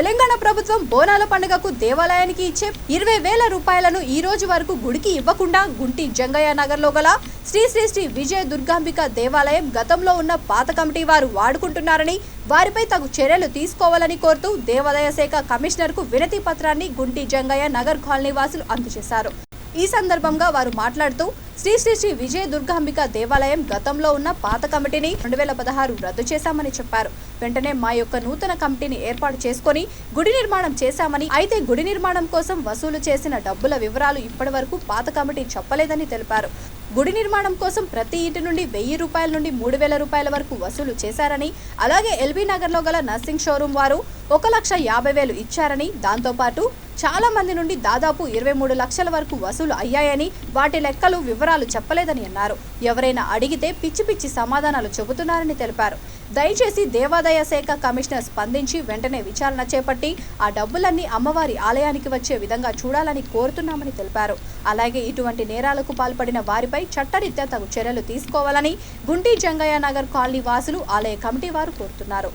తెలంగాణ ప్రభుత్వం బోనాల పండుగకు దేవాలయానికి ఇచ్చే ఇరవై వేల రూపాయలను ఈ రోజు వరకు గుడికి ఇవ్వకుండా గుంటి జంగయ్య నగర్లో గల శ్రీ శ్రీ శ్రీ విజయ దుర్గాంబిక దేవాలయం గతంలో ఉన్న పాత కమిటీ వారు వాడుకుంటున్నారని వారిపై తగు చర్యలు తీసుకోవాలని కోరుతూ దేవాలయ శాఖ కమిషనర్కు వినతి పత్రాన్ని గుంటి జంగయ్య నగర్ కాలనీ వాసులు అందజేశారు. ఈ సందర్భంగా వారు మాట్లాడుతూ శ్రీ శ్రీ శ్రీ విజయ దుర్గాంబిక దేవాలయం గతంలో ఉన్న పాత కమిటీని రెండు వేల పదహారు రద్దు చేశామని చెప్పారు. వెంటనే మా యొక్క నూతన కమిటీని ఏర్పాటు చేసుకొని గుడి నిర్మాణం చేశామని అయితే గుడి నిర్మాణం కోసం వసూలు చేసిన డబ్బుల వివరాలు ఇప్పటి వరకు పాత కమిటీ చెప్పలేదని తెలిపారు. గుడి నిర్మాణం కోసం ప్రతి ఇంటి నుండి వెయ్యి రూపాయల నుండి మూడు వేల రూపాయల వరకు వసూలు చేశారని అలాగే ఎల్బీ నగర్లో గల నర్సింగ్ షోరూం వారు ఒక లక్ష యాభై వేలు ఇచ్చారని దాంతోపాటు చాలా మంది నుండి దాదాపు ఇరవై మూడు లక్షల వరకు వసూలు అయ్యాయని వాటి లెక్కలు వివరాలు చెప్పలేదని అన్నారు. ఎవరైనా అడిగితే పిచ్చి పిచ్చి సమాధానాలు చెబుతున్నారని తెలిపారు. దయచేసి దేవాదాయ శాఖ కమిషనర్ స్పందించి వెంటనే విచారణ చేపట్టి ఆ డబ్బులన్నీ అమ్మవారి ఆలయానికి వచ్చే విధంగా చూడాలని కోరుతున్నామని తెలిపారు. అలాగే ఇటువంటి నేరాలకు పాల్పడిన వారిపై చట్టరీత్యా తగు చర్యలు తీసుకోవాలని గుంటి జంగయ్య నగర్ కాలనీ వాసులు ఆలయ కమిటీ వారు కోరుతున్నారు.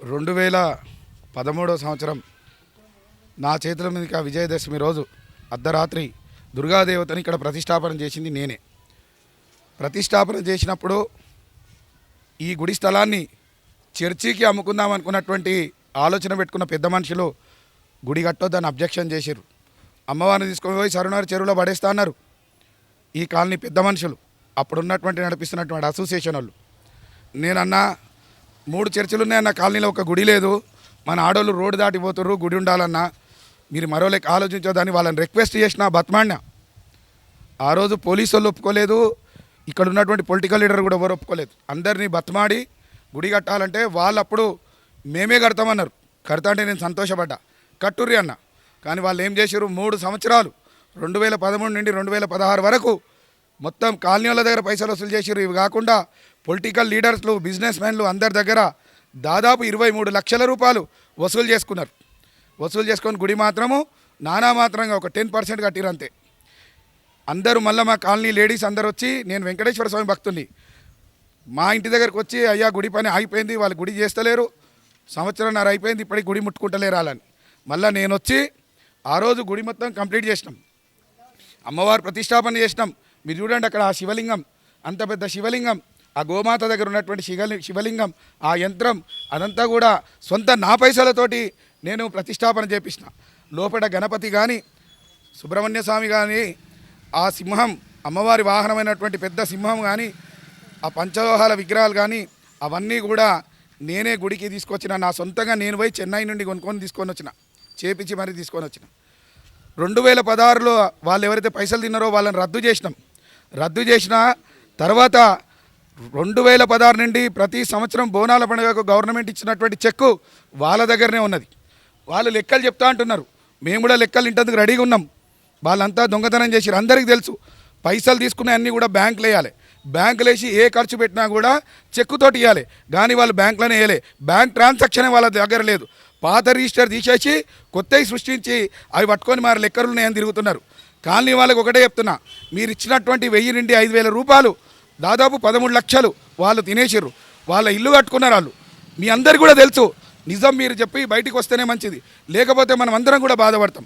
రెండు వేల పదమూడవ సంవత్సరం నా చేతుల మీదకి ఆ విజయదశమి రోజు అర్ధరాత్రి దుర్గాదేవతని ఇక్కడ ప్రతిష్టాపన చేసింది నేనే. ప్రతిష్టాపన చేసినప్పుడు ఈ గుడి స్థలాన్ని చర్చికి అమ్ముకుందాం అనుకున్నటువంటి ఆలోచన పెట్టుకున్న పెద్ద మనుషులు గుడి కట్టొద్దని అబ్జెక్షన్ చేశారు అమ్మవారిని తీసుకొని పోయి సరునారు చెరువులో పడేస్తా అన్నారు. ఈ కాలనీ పెద్ద మనుషులు అప్పుడున్నటువంటి నడిపిస్తున్నటువంటి అసోసియేషన్ వాళ్ళు. నేనన్నా మూడు చర్చిలు ఉన్నాయన్న కాలనీలో ఒక గుడి లేదు మన ఆడోళ్ళు రోడ్డు దాటిపోతుర్రు గుడి ఉండాలన్నా మీరు మరో లెక్క ఆలోచించొద్దని వాళ్ళని రిక్వెస్ట్ చేసిన బతమాడిన ఆ రోజు పోలీసు వాళ్ళు ఒప్పుకోలేదు. ఇక్కడ ఉన్నటువంటి పొలిటికల్ లీడర్ కూడా ఎవరు ఒప్పుకోలేదు. అందరినీ బతమాడి గుడి కట్టాలంటే వాళ్ళు అప్పుడు మేమే కడతామన్నారు. కడతా అంటే నేను సంతోషపడ్డా. కట్టుర్రి అన్న. కానీ వాళ్ళు ఏం చేశారు మూడు సంవత్సరాలు రెండు వేల పదమూడు నుండి రెండు వేల పదహారు వరకు మొత్తం కాలనీల దగ్గర పైసలు వసూలు చేశారు ఇవి కాకుండా పొలిటికల్ లీడర్స్లు బిజినెస్ మ్యాన్లు అందరి దగ్గర దాదాపు ఇరవై మూడు లక్షల రూపాయలు వసూలు చేసుకున్నారు. వసూలు చేసుకొని గుడి మాత్రము నానా మాత్రంగా ఒక టెన్ పర్సెంట్ కట్టిరు అంతే. అందరూ మళ్ళీ మా కాలనీ లేడీస్ అందరు వచ్చి నేను వెంకటేశ్వర స్వామి భక్తుని మా ఇంటి దగ్గరకు వచ్చి అయ్యా గుడి పని ఆగిపోయింది వాళ్ళు గుడి చేస్తలేరు. సంవత్సరంన్నర అయిపోయింది ఇప్పటికి గుడి ముట్టుకుంటలేరు వాళ్ళని. మళ్ళీ నేను వచ్చి ఆ రోజు గుడి మొత్తం కంప్లీట్ చేసినాం. అమ్మవారు ప్రతిష్టాపన చేసినాం. మీరు చూడండి అక్కడ ఆ శివలింగం అంత పెద్ద శివలింగం ఆ గోమాత దగ్గర ఉన్నటువంటి శివలి శివలింగం ఆ యంత్రం అదంతా కూడా సొంత నా పైసలతోటి నేను ప్రతిష్టాపన చేపించిన లోపల గణపతి కానీ సుబ్రహ్మణ్య స్వామి కానీ ఆ సింహం అమ్మవారి వాహనమైనటువంటి పెద్ద సింహం కానీ ఆ పంచలోహాల విగ్రహాలు కానీ అవన్నీ కూడా నేనే గుడికి తీసుకొచ్చిన. నా సొంతంగా నేను పోయి చెన్నై నుండి కొనుక్కొని తీసుకొని వచ్చిన. చేపించి మరీ తీసుకొని వచ్చిన. రెండు వేల పదహారులో వాళ్ళు ఎవరైతే పైసలు తిన్నారో వాళ్ళని రద్దు చేసినాం. రద్దు చేసిన తర్వాత రెండు వేల పదహారు నుండి ప్రతి సంవత్సరం బోనాల పండుగకు గవర్నమెంట్ ఇచ్చినటువంటి చెక్కు వాళ్ళ దగ్గరనే ఉన్నది. వాళ్ళు లెక్కలు చెప్తా అంటున్నారు. మేము కూడా లెక్కలు ఇంటందుకు రెడీగా ఉన్నాం. వాళ్ళంతా దొంగతనం చేసిరు అందరికీ తెలుసు. పైసలు తీసుకునే అన్నీ కూడా బ్యాంకులు వేయాలి. బ్యాంకులు వేసి ఏ ఖర్చు పెట్టినా కూడా చెక్కుతోటి ఇవ్వాలి కానీ వాళ్ళు బ్యాంకులోనే వేయలే. బ్యాంక్ ట్రాన్సాక్షన్ వాళ్ళ దగ్గర లేదు. పాత రిజిస్టర్ తీసేసి కొత్తవి సృష్టించి అవి పట్టుకొని మరి లెక్కలు ఉన్నాయని తిరుగుతున్నారు. కాలనీ వాళ్ళకి ఒకటే చెప్తున్నా. మీరు ఇచ్చినటువంటి వెయ్యి నుండి ఐదు వేల రూపాయలు దాదాపు పదమూడు లక్షలు వాళ్ళు తినేసిర్రు. వాళ్ళ ఇల్లు కట్టుకున్నారు వాళ్ళు. మీ అందరు కూడా తెలుసు. నిజం మీరు చెప్పి బయటికి వస్తేనే మంచిది. లేకపోతే మనం అందరం కూడా బాధపడతాం.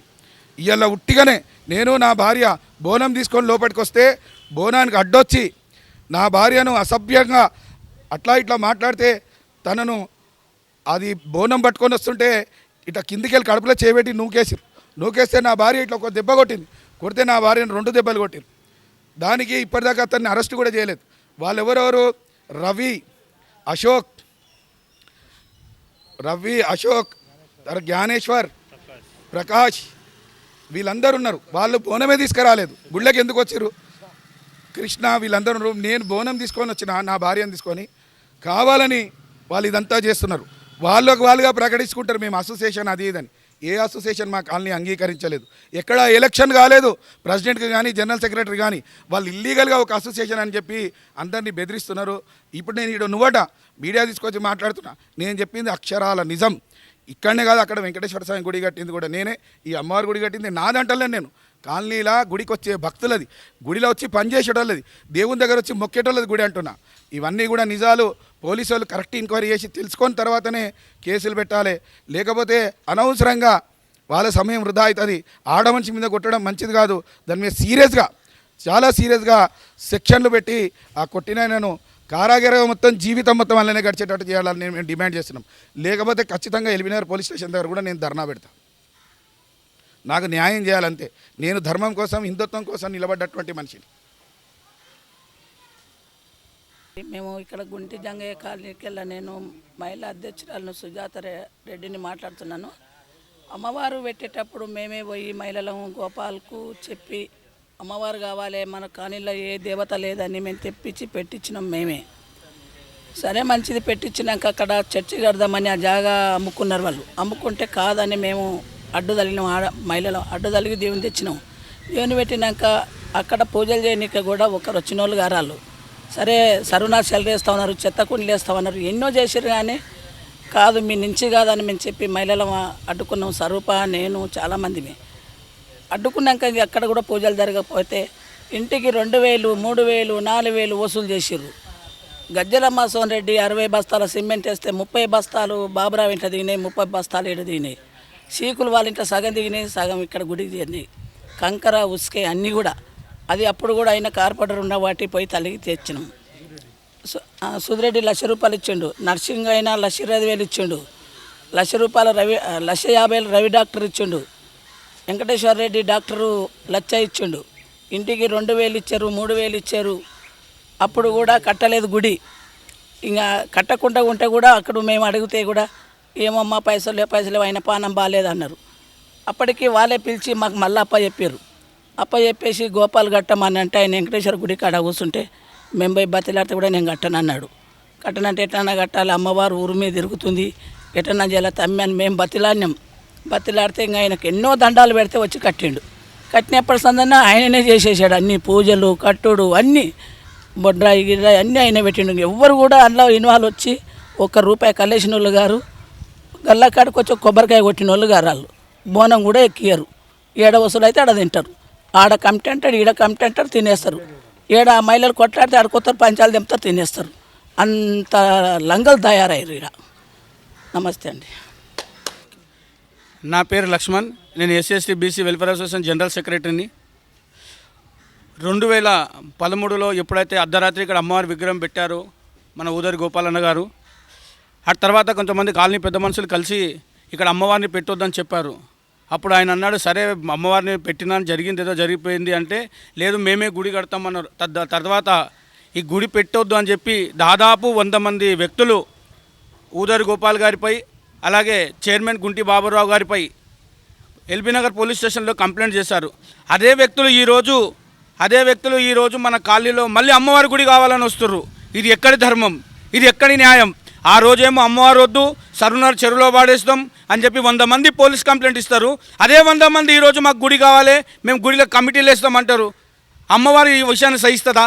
ఇవాళ ఉట్టిగానే నేను నా భార్య బోనం తీసుకొని లోపలికి వస్తే బోనానికి అడ్డొచ్చి నా భార్యను అసభ్యంగా అట్లా ఇట్లా మాట్లాడితే తనను అది బోనం పట్టుకొని వస్తుంటే ఇట్లా కిందికి వెళ్ళి కడుపులో చేపెట్టి నూకేసిరు. నూకేస్తే నా భార్య ఇట్లా ఒక దెబ్బ కొట్టింది. కొడితే నా భార్యను రెండు దెబ్బలు కొట్టిరు దానికి ఇప్పటిదాకా అతన్ని అరెస్ట్ కూడా చేయలేదు. వాళ్ళు ఎవరెవరు రవి అశోక్ రవి అశోక్ జ్ఞానేశ్వర్ ప్రకాష్ వీళ్ళందరూ ఉన్నారు. వాళ్ళు బోనమే తీసుకురాలేదు. గుళ్ళకి ఎందుకు వచ్చారు కృష్ణ వీళ్ళందరూ నేను బోనం తీసుకొని వచ్చిన నా భార్యను తీసుకొని కావాలని వాళ్ళు ఇదంతా చేస్తున్నారు. వాళ్ళకు వాళ్ళుగా ప్రకటించుకుంటారు. మేము అసోసియేషన్ అది ఇదని. ఏ అసోసియేషన్ మా కాలనీ అంగీకరించలేదు. ఎక్కడ ఎలక్షన్ కాలేదు. ప్రెసిడెంట్కి కానీ జనరల్ సెక్రటరీ కానీ వాళ్ళు ఇల్లీగల్గా ఒక అసోసియేషన్ అని చెప్పి అందరినీ బెదిరిస్తున్నారు. ఇప్పుడు నేను ఇక్కడ నువ్వట మీడియా తీసుకొచ్చి మాట్లాడుతున్నా. నేను చెప్పింది అక్షరాల నిజం. ఇక్కడనే కాదు అక్కడ వెంకటేశ్వర స్వామి గుడి కట్టింది కూడా నేనే. ఈ అమ్మవారి గుడి కట్టింది నాదంటలే నేను. కాలనీలా గుడికి వచ్చే భక్తులది. గుడిలో వచ్చి పనిచేసేటోళ్ళది దేవుని దగ్గర వచ్చి మొక్కేటోళ్ళది గుడి అంటున్నా. ఇవన్నీ కూడా నిజాలు పోలీసు వాళ్ళు కరెక్ట్ ఎంక్వైరీ చేసి తెలుసుకొని తర్వాతనే కేసులు పెట్టాలి. లేకపోతే అనవసరంగా వాళ్ళ సమయం వృధా అవుతుంది. ఆడ మనిషి మీద కొట్టడం మంచిది కాదు. దాని మీద సీరియస్గా చాలా సీరియస్గా సెక్షన్లు పెట్టి ఆ కొట్టినను కారాగారం మొత్తం జీవితం మొత్తం అలానే గడిచేటట్టు చేయాలని నేను మేము డిమాండ్ చేస్తున్నాం. లేకపోతే ఖచ్చితంగా ఎల్బీనగర్ పోలీస్ స్టేషన్ దగ్గర కూడా నేను ధర్నా పెడతాను నాకు న్యాయం చేయాలంతే. నేను ధర్మం కోసం హిందుత్వం కోసం నిలబడ్డటువంటి మనిషిని. మేము ఇక్కడ గుంటి జంగయ్య కాలనీకి వెళ్ళా నేను మహిళా అధ్యక్షురాలను సుజాత రెడ్డిని మాట్లాడుతున్నాను. అమ్మవారు పెట్టేటప్పుడు మేమే పోయి మహిళలం గోపాల్కు చెప్పి అమ్మవారు కావాలి మన కాలనీలో ఏ దేవత లేదని మేము తెప్పించి పెట్టించినాం మేమే. సరే మంచిది పెట్టించినాక అక్కడ చర్చి కడదామని ఆ జాగా అమ్ముకున్నారు వాళ్ళు. అమ్ముకుంటే కాదని మేము అడ్డు తగిలినాం. ఆడ మహిళలు అడ్డు తగిలి దేవుని తెచ్చినాం. దేవుని పెట్టినాక అక్కడ పూజలు చేయడానికి కూడా ఒకరు వచ్చిన వాళ్ళు గారాలు సరే సర్వనాశాలు వేస్తా ఉన్నారు చెత్త కుండలు వేస్తా ఉన్నారు. ఎన్నో చేసారు కానీ కాదు మీ నుంచి కాదని మేము చెప్పి మహిళలు అడ్డుకున్నాం. స్వరూప నేను చాలామందిని అడ్డుకున్నాక ఇది అక్కడ కూడా పూజలు జరగకపోతే ఇంటికి రెండు వేలు మూడు వేలు నాలుగు వేలు వసూలు చేసిర్రు. గజ్జలమ్మ సోన్ రెడ్డి అరవై బస్తాల సిమెంట్ వేస్తే ముప్పై బస్తాలు బాబురావు ఇంట దిగినాయి ముప్పై బస్తాలు ఇటు దిగినాయి. సీకులు వాళ్ళ ఇంట్లో సగం దిగినాయి సగం ఇక్కడ గుడికి తిరిగినాయి. కంకర ఉసుకే అన్నీ కూడా. అది అప్పుడు కూడా ఆయన కార్పొరేటర్ ఉన్న వాటి పోయి తల్లికి తెచ్చినాం. సు- సుధిరెడ్డి లక్ష రూపాయలు ఇచ్చిండు. నర్సింగ్ అయినా లక్ష ఇరవై వేలు ఇచ్చిండు. లక్ష రూపాయల రవి లక్ష యాభై రవి డాక్టర్ ఇచ్చిండు. వెంకటేశ్వర రెడ్డి డాక్టరు లచ్చ ఇచ్చిండు. ఇంటికి రెండు వేలు ఇచ్చారు మూడు వేలు ఇచ్చారు. అప్పుడు కూడా కట్టలేదు గుడి. ఇంకా కట్టకుండా ఉంటే కూడా అక్కడ మేము అడిగితే కూడా ఏమమ్మా పైసలు లేవు, పైసలు అయిన ఆయన పానం బాగాలేదన్నారు. అప్పటికి వాళ్ళే పిలిచి మాకు మళ్ళీ అప్ప చెప్పారు అప్ప చెప్పేసి గోపాల్ కట్టమని అంటే ఆయన వెంకటేశ్వర గుడి కాడ కూర్చుంటే మేము పోయి బతిలాడితే కూడా నేను కట్టనన్నాడు కట్టనంటే ఎట్లన్నా కట్టాలి? అమ్మవారు ఊరు మీద తిరుగుతుంది. ఎటన్నా చేయాలి? తమ్మి అని మేము బతిలాడినాం. బతిలాడితే ఇంకా ఆయనకు ఎన్నో దండాలు పెడితే వచ్చి కట్టిండు. కట్టినప్పటి సందన్నా ఆయననే చేసేసాడు. అన్ని పూజలు కట్టుడు అన్నీ బొడ్రాయి గిడ్రాయి అన్నీ ఆయన పెట్టిండు. ఎవ్వరు కూడా అందులో ఇన్వాల్వ్ వచ్చి ఒక్క రూపాయి కలేసిన వాళ్ళు గల్లా కాడికి వచ్చి కొబ్బరికాయ కొట్టిన వాళ్ళు గారు వాళ్ళు. బోనం కూడా ఎక్కియరు ఏడ వసూలు అయితే ఆడ తింటారు. ఆడ కమిటీ అంటాడు ఈడ కమిటీ అంటారు తినేస్తారు. ఏడ మహిళలు కొట్లాడితే ఆడ పంచాలు దింపుతారు తినేస్తారు. అంత లంగలు తయారయ్యారు ఈడ. నమస్తే అండి. నా పేరు లక్ష్మణ్. నేను SSC BC welfare association general సెక్రటరీని రెండు వేల పదమూడులో ఎప్పుడైతే అర్ధరాత్రి ఇక్కడ అమ్మవారి విగ్రహం పెట్టారో మన ఊదరి గోపాలన్న గారు ఆ తర్వాత కొంతమంది కాలనీ పెద్ద మనుషులు కలిసి ఇక్కడ అమ్మవారిని పెట్టొద్దని చెప్పారు. అప్పుడు ఆయన అన్నాడు సరే అమ్మవారిని పెట్టినా జరిగింది ఏదో జరిగిపోయింది అంటే లేదు మేమే గుడి కడతామన్నారు. తద్- తర్వాత ఈ గుడి పెట్టొద్దు అని చెప్పి దాదాపు వంద మంది వ్యక్తులు ఊదరి గోపాల్ గారిపై అలాగే చైర్మన్ గుంటి బాబురావు గారిపై ఎల్బీనగర్ పోలీస్ స్టేషన్లో కంప్లైంట్ చేశారు. అదే వ్యక్తులు ఈరోజు అదే వ్యక్తులు ఈరోజు మన కాలనీలో మళ్ళీ అమ్మవారి గుడి కావాలని వస్తుర్రు. ఇది ఎక్కడి ధర్మం? ఇది ఎక్కడి న్యాయం? ఆ రోజేమో అమ్మవారు వద్దు సరునార్ చెరువులో పాడేస్తాం అని చెప్పి వంద మంది పోలీస్ కంప్లైంట్ ఇస్తారు. అదే వంద మంది ఈరోజు మాకు గుడి కావాలి మేము గుడిలో కమిటీలు వేస్తాం అంటారు. అమ్మవారు ఈ విషయాన్ని సహిస్తుందా?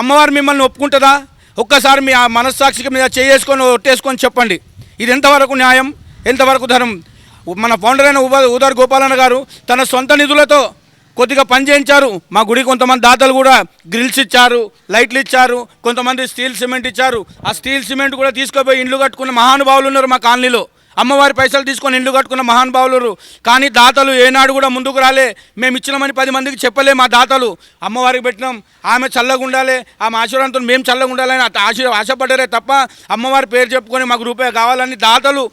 అమ్మవారు మిమ్మల్ని ఒప్పుకుంటుందా? ఒక్కసారి మీ ఆ మనస్సాక్షికి మీద చేసుకొని ఒట్టేసుకొని చెప్పండి. ఇది ఎంతవరకు న్యాయం? ఎంతవరకు ధర్మం? మన ఫౌండర్ అయిన ఉదర్ గోపాలన్న గారు తన సొంత నిధులతో కొద్దిగా పని చేయించారు. మా గుడి కొంతమంది దాతలు కూడా గ్రిల్స్ ఇచ్చారు లైట్లు ఇచ్చారు కొంతమంది స్టీల్ సిమెంట్ ఇచ్చారు. ఆ స్టీల్ సిమెంట్ కూడా తీసుకుపోయి ఇండ్లు కట్టుకున్న మహానుభావులు ఉన్నారు మా కాలనీలో. అమ్మవారి పైసలు తీసుకొని ఇండ్లు కట్టుకున్న మహానుభావులు కానీ దాతలు ఏనాడు కూడా ముందుకు రాలే. మేము ఇచ్చినామని పది మందికి చెప్పలే మా దాతలు. అమ్మవారికి పెట్టినాం. ఆమె చల్లగా ఉండాలి. ఆమె ఆశీర్వాదంతో మేము చల్లగా ఉండాలని ఆశ ఆశపడ్డారే తప్ప అమ్మవారి పేరు చెప్పుకొని మాకు రూపాయి కావాలని దాతలు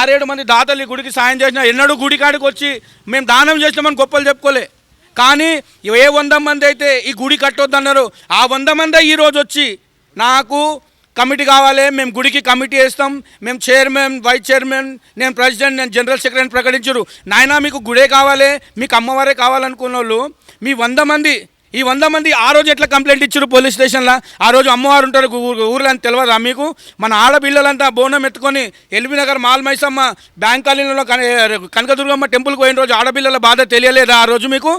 ఆరేడు మంది దాతలు ఈ గుడికి సాయం చేసిన ఎన్నడూ గుడి కాడికి వచ్చి మేము దానం చేసినామని గొప్పలు చెప్పుకోలే. కానీ ఏ వంద మంది అయితే ఈ గుడి కట్టొద్దన్నారు ఆ వంద మంది ఈరోజు వచ్చి నాకు కమిటీ కావాలి మేము గుడికి కమిటీ వేస్తాం మేము చైర్మన్ వైస్ చైర్మన్ నేను ప్రెసిడెంట్ నేను జనరల్ సెక్రటరీ ప్రకటించరు. నాయనా మీకు గుడే కావాలి మీకు అమ్మవారే కావాలనుకున్న వాళ్ళు మీ వంద మంది ఈ వంద మంది ఆ రోజు ఎట్లా కంప్లైంట్ ఇచ్చారు పోలీస్ స్టేషన్లో? ఆ రోజు అమ్మవారు ఉంటారు ఊర్లో అని తెలియదా మీకు? మన ఆడపిల్లలంతా బోనం ఎత్తుకొని ఎల్బీ నగర్ మాల్ మైసమ్మ బ్యాంక్ కాలనీలో కనకదుర్గమ్మ టెంపుల్కి పోయిన రోజు ఆడపిల్లల బాధ తెలియలేదా ఆ రోజు మీకు?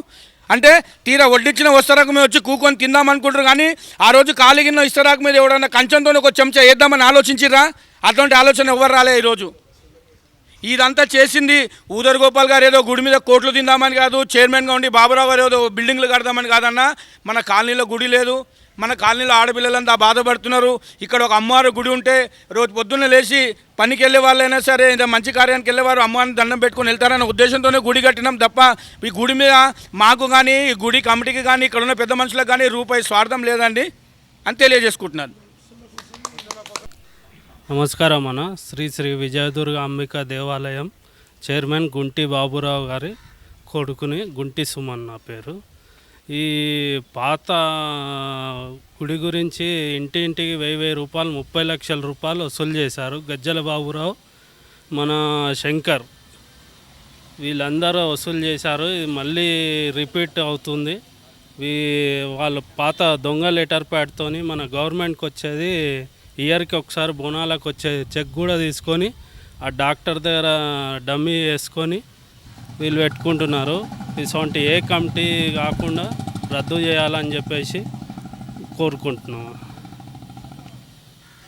అంటే తీరా వడ్డించిన వస్తరాకు మీద వచ్చి కూకొని తిందాం అనుకుంటారు కానీ ఆ రోజు కాలిగిన ఇస్తరాకు మీద ఎవడన్నా కంచంతో ఒక చెంచా వేద్దామని ఆలోచించిరా అటువంటి ఆలోచన ఎవరు రాలే ఈరోజు ఇదంతా చేసింది ఊదర్ గోపాల్ గారు ఏదో గుడి మీద కోట్లు తిందామని కాదు చైర్మన్గా ఉండి బాబురావు గారు ఏదో బిల్డింగ్లు కడదామని కాదన్నా. మన కాలనీలో గుడి లేదు. మన కాలనీలో ఆడపిల్లలంతా బాధపడుతున్నారు. ఇక్కడ ఒక అమ్మవారు గుడి ఉంటే రోజు పొద్దున్న లేచి పనికి వెళ్ళే వాళ్ళైనా సరే ఏదో మంచి కార్యానికి వెళ్ళేవారు అమ్మవారిని దండం పెట్టుకుని వెళ్తారనే ఉద్దేశంతోనే గుడి కట్టినాం తప్ప ఈ గుడి మీద మాకు కానీ ఈ గుడి కమిటీకి కానీ ఇక్కడ ఉన్న పెద్ద మనుషులకు కానీ రూపాయి స్వార్థం లేదండి అని తెలియజేసుకుంటున్నాను. నమస్కారం అన్న. శ్రీ శ్రీ విజయదుర్గ అంబిక దేవాలయం చైర్మన్ గుంటి బాబురావు గారి కొడుకుని గుంటి సుమన్ నా పేరు. ఈ పాత గుడి గురించి ఇంటింటికి వెయ్యి వెయ్యి రూపాయలు ముప్పై లక్షల రూపాయలు వసూలు చేశారు గజ్జల బాబురావు మన శంకర్. వీళ్ళందరూ వసూలు చేశారు. ఇది మళ్ళీ రిపీట్ అవుతుంది. వీ వాళ్ళు పాత దొంగ లెటర్ ప్యాడ్తోని మన గవర్నమెంట్కి వచ్చేది ఇయర్కి ఒకసారి బోనాలకు వచ్చే చెక్ కూడా తీసుకొని ఆ డాక్టర్ దగ్గర డమ్మీ వేసుకొని వీళ్ళు పెట్టుకుంటున్నారు. ఇటువంటి ఏ కమిటీ కాకుండా రద్దు చేయాలని చెప్పేసి కోరుకుంటున్నాం.